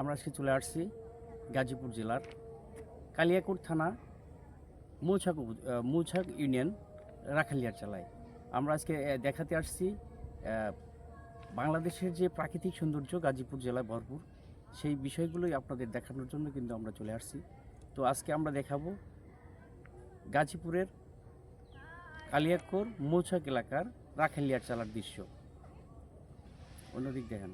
আমরা আজকে চলে আসছি গাজীপুর জেলার কালিয়াকোট থানা মৌছাক মৌছাক ইউনিয়ন রাখালিয়ার চালায় আমরা আজকে দেখাতে আসছি বাংলাদেশের যে প্রাকৃতিক সৌন্দর্য গাজীপুর জেলায় ভরপুর, সেই বিষয়গুলোই আপনাদের দেখানোর জন্য কিন্তু আমরা চলে আসছি। তো আজকে আমরা দেখাবো গাজীপুরের কালিয়াকোর মৌছাক এলাকার রাখালিয়ার চালার দৃশ্য। অন্যদিক দেখেন।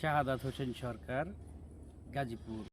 শাহাদাত হোসেন সরকার গাজীপুর।